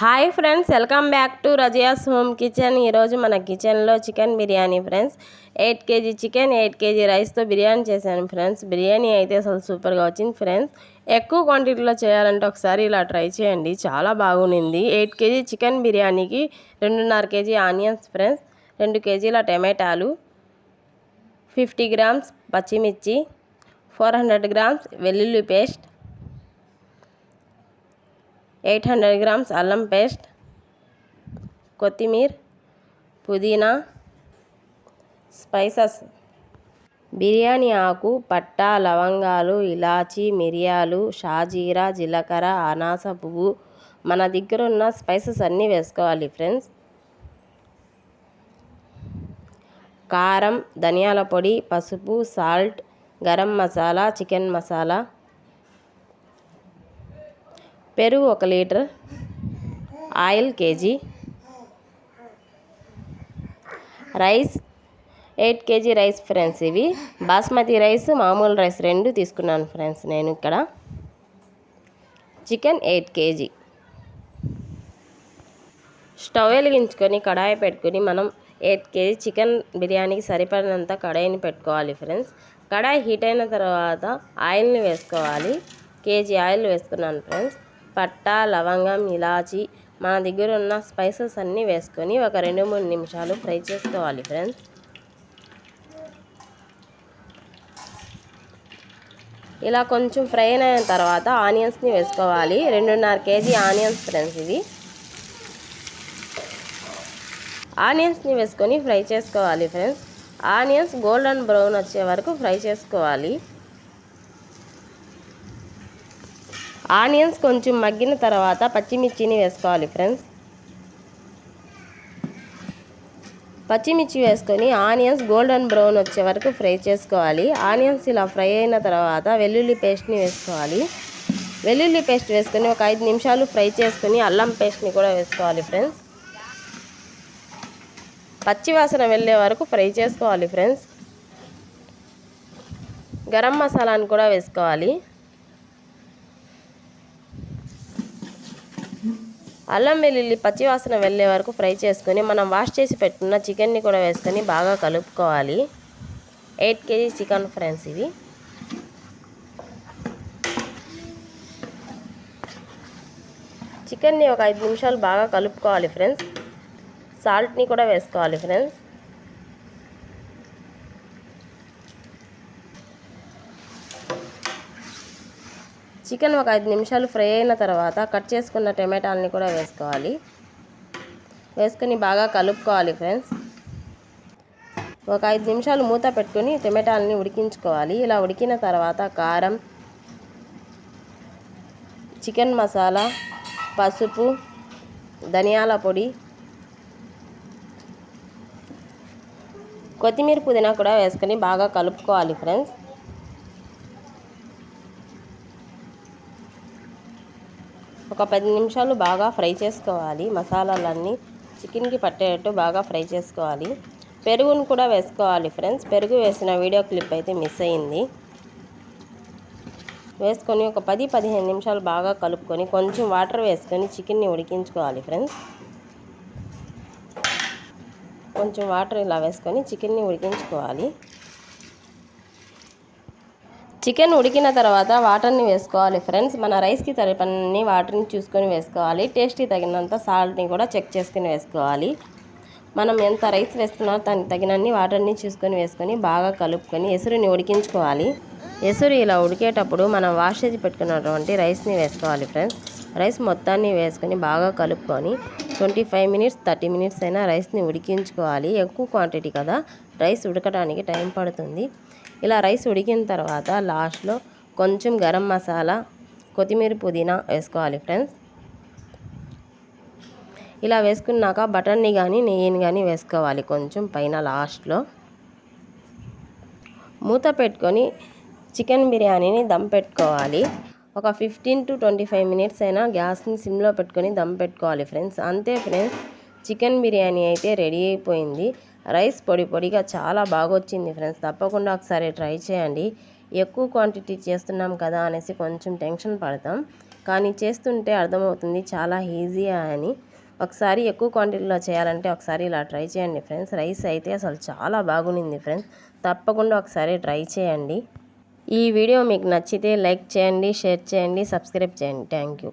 Hi friends welcome back to Razia's home kitchen. ఈరోజు మన కిచెన్లో chicken biryani friends. Eight KG chicken eight KG రైస్తో బిర్యానీ చేశాను friends. Biryani అయితే అసలు సూపర్గా వచ్చింది ఫ్రెండ్స్. ఎక్కువ క్వాంటిటీలో చేయాలంటే ఒకసారి ఇలా ట్రై చేయండి. చాలా బాగుంది ఎయిట్ కేజీ చికెన్ బిర్యానీకి రెండున్నర కేజీ ఆనియన్స్ ఫ్రెండ్స్ రెండు కేజీల టమాటాలు ఫిఫ్టీ గ్రామ్స్ పచ్చిమిర్చి ఫోర్ హండ్రెడ్ గ్రామ్స్ వెల్లుల్లి పేస్ట్ ఎయిట్ హండ్రెడ్ గ్రామ్స్ అల్లం పేస్ట్ కొత్తిమీర్ పుదీనా స్పైసెస్ బిర్యానీ ఆకు పట్ట లవంగాలు ఇలాచి మిరియాలు షాజీరా జీలకర్ర అనాస పువ్వు. మన దగ్గర ఉన్న స్పైసెస్ అన్నీ వేసుకోవాలి ఫ్రెండ్స్. కారం ధనియాల పొడి పసుపు సాల్ట్ గరం మసాలా చికెన్ మసాలా. పెరుగు ఒక litre oil KG rice eight KG rice friends ఇవి. బాస్మతి రైస్ మామూలు రైస్ రెండు తీసుకున్నాను ఫ్రెండ్స్ నేను ఇక్కడ. Chicken eight KG. స్టవ్ వెలిగించుకొని కడాయి పెట్టుకొని మనం ఎయిట్ కేజీ చికెన్ బిర్యానీకి సరిపడినంత కడాయిని పెట్టుకోవాలి ఫ్రెండ్స్. కడాయి హీట్ అయిన తర్వాత ఆయిల్ని వేసుకోవాలి. కేజీ ఆయిల్ వేసుకున్నాను ఫ్రెండ్స్. పట్టా లవంగం ఇలాచి మన దగ్గర ఉన్న స్పైసెస్ అన్నీ వేసుకొని ఒక రెండు మూడు నిమిషాలు ఫ్రై చేసుకోవాలి ఫ్రెండ్స్. ఇలా కొంచెం ఫ్రై అయిన తర్వాత ఆనియన్స్ని వేసుకోవాలి. రెండున్నర కేజీ ఆనియన్స్ ఫ్రెండ్స్ ఇవి. ఆనియన్స్ని వేసుకొని ఫ్రై చేసుకోవాలి ఫ్రెండ్స్. ఆనియన్స్ గోల్డెన్ బ్రౌన్ వచ్చే వరకు ఫ్రై చేసుకోవాలి. ఆనియన్స్ కొంచెం మగ్గిన తర్వాత పచ్చిమిర్చిని వేసుకోవాలి ఫ్రెండ్స్. పచ్చిమిర్చి వేసుకొని ఆనియన్స్ గోల్డెన్ బ్రౌన్ వచ్చే వరకు ఫ్రై చేసుకోవాలి. ఆనియన్స్ ఇలా ఫ్రై అయిన తర్వాత వెల్లుల్లి పేస్ట్ని వేసుకోవాలి. వెల్లుల్లి పేస్ట్ వేసుకొని ఒక ఐదు నిమిషాలు ఫ్రై చేసుకొని అల్లం పేస్ట్ని కూడా వేసుకోవాలి ఫ్రెండ్స్. పచ్చివాసన వెళ్ళే వరకు ఫ్రై చేసుకోవాలి ఫ్రెండ్స్. గరం మసాలాను కూడా వేసుకోవాలి. అల్లం వెల్లుల్లి పచ్చివాసన వెళ్ళే వరకు ఫ్రై చేసుకొని మనం వాష్ చేసి పెట్టుకున్న చికెన్ని కూడా వేసుకొని బాగా కలుపుకోవాలి. ఎయిట్ కేజీ చికెన్ ఫ్రెండ్స్ ఇవి. చికెన్ని ఒక ఐదు నిమిషాలు బాగా కలుపుకోవాలి ఫ్రెండ్స్. సాల్ట్ని కూడా వేసుకోవాలి ఫ్రెండ్స్. చికెన్ ఒక ఐదు నిమిషాలు ఫ్రై అయిన తర్వాత కట్ చేసుకున్న టమాటాలని కూడా వేసుకోవాలి. వేసుకొని బాగా కలుపుకోవాలి ఫ్రెండ్స్. ఒక ఐదు నిమిషాలు మూత పెట్టుకొని టమాటాలని ఉడికించుకోవాలి. ఇలా ఉడికిన తర్వాత కారం చికెన్ మసాలా పసుపు ధనియాల పొడి కొత్తిమీర పుదీనా కూడా వేసుకొని బాగా కలుపుకోవాలి ఫ్రెండ్స్. ఒక పది నిమిషాలు బాగా ఫ్రై చేసుకోవాలి. మసాలాలన్నీ చికెన్కి పట్టేటట్టు బాగా ఫ్రై చేసుకోవాలి. పెరుగును కూడా వేసుకోవాలి ఫ్రెండ్స్. పెరుగు వేసిన వీడియో క్లిప్ అయితే మిస్ అయింది. వేసుకొని ఒక పది పదిహేను నిమిషాలు బాగా కలుపుకొని కొంచెం వాటర్ వేసుకొని చికెన్ని ఉడికించుకోవాలి ఫ్రెండ్స్. కొంచెం వాటర్ ఇలా వేసుకొని చికెన్ని ఉడికించుకోవాలి. చికెన్ ఉడికిన తర్వాత వాటర్ని వేసుకోవాలి ఫ్రెండ్స్. మన రైస్కి తరిపని వాటర్ని చూసుకొని వేసుకోవాలి. టేస్ట్కి తగినంత సాల్ట్ని కూడా చెక్ చేసుకుని వేసుకోవాలి. మనం ఎంత రైస్ వేసుకున్నారో దానికి తగినన్ని వాటర్ని చూసుకొని వేసుకొని బాగా కలుపుకొని ఎసురుని ఉడికించుకోవాలి. ఎసురు ఇలా ఉడికేటప్పుడు మనం వాష్ చేసి పెట్టుకున్నటువంటి రైస్ని వేసుకోవాలి ఫ్రెండ్స్. రైస్ మొత్తాన్ని వేసుకొని బాగా కలుపుకొని twenty five minutes thirty minutes అయినా రైస్ని ఉడికించుకోవాలి. ఎక్కువ క్వాంటిటీ కదా రైస్ ఉడకడానికి టైం పడుతుంది. ఇలా రైస్ ఉడికిన తర్వాత లాస్ట్లో కొంచెం గరం మసాలా కొత్తిమీర పుదీనా వేసుకోవాలి ఫ్రెండ్స్. ఇలా వేసుకున్నాక బటర్ని కానీ నెయ్యిని కానీ వేసుకోవాలి కొంచెం పైన లాస్ట్లో. మూత పెట్టుకొని చికెన్ బిర్యానీని దమ్ పెట్టుకోవాలి. ఒక fifteen to twenty five minutes అయినా గ్యాస్ని సిమ్లో పెట్టుకొని దమ్ పెట్టుకోవాలి ఫ్రెండ్స్. అంతే ఫ్రెండ్స్ చికెన్ బిర్యానీ అయితే రెడీ అయిపోయింది. రైస్ పొడి పొడిగా చాలా బాగా వచ్చింది ఫ్రెండ్స్. తప్పకుండా ఒకసారి ట్రై చేయండి. ఎక్కువ క్వాంటిటీ చేస్తున్నాం కదా అనేసి కొంచెం టెన్షన్ పడతాం. కానీ చేస్తుంటే అర్థమవుతుంది చాలా ఈజీ అని. ఒకసారి ఎక్కువ క్వాంటిటీలో చేయాలంటే ఒకసారి ఇలా ట్రై చేయండి ఫ్రెండ్స్. రైస్ అయితే అసలు చాలా బాగునింది ఫ్రెండ్స్. తప్పకుండా ఒకసారి ట్రై చేయండి. ఈ వీడియో మీకు నచ్చితే లైక్ చేయండి షేర్ చేయండి సబ్స్క్రైబ్ చేయండి. Thank you.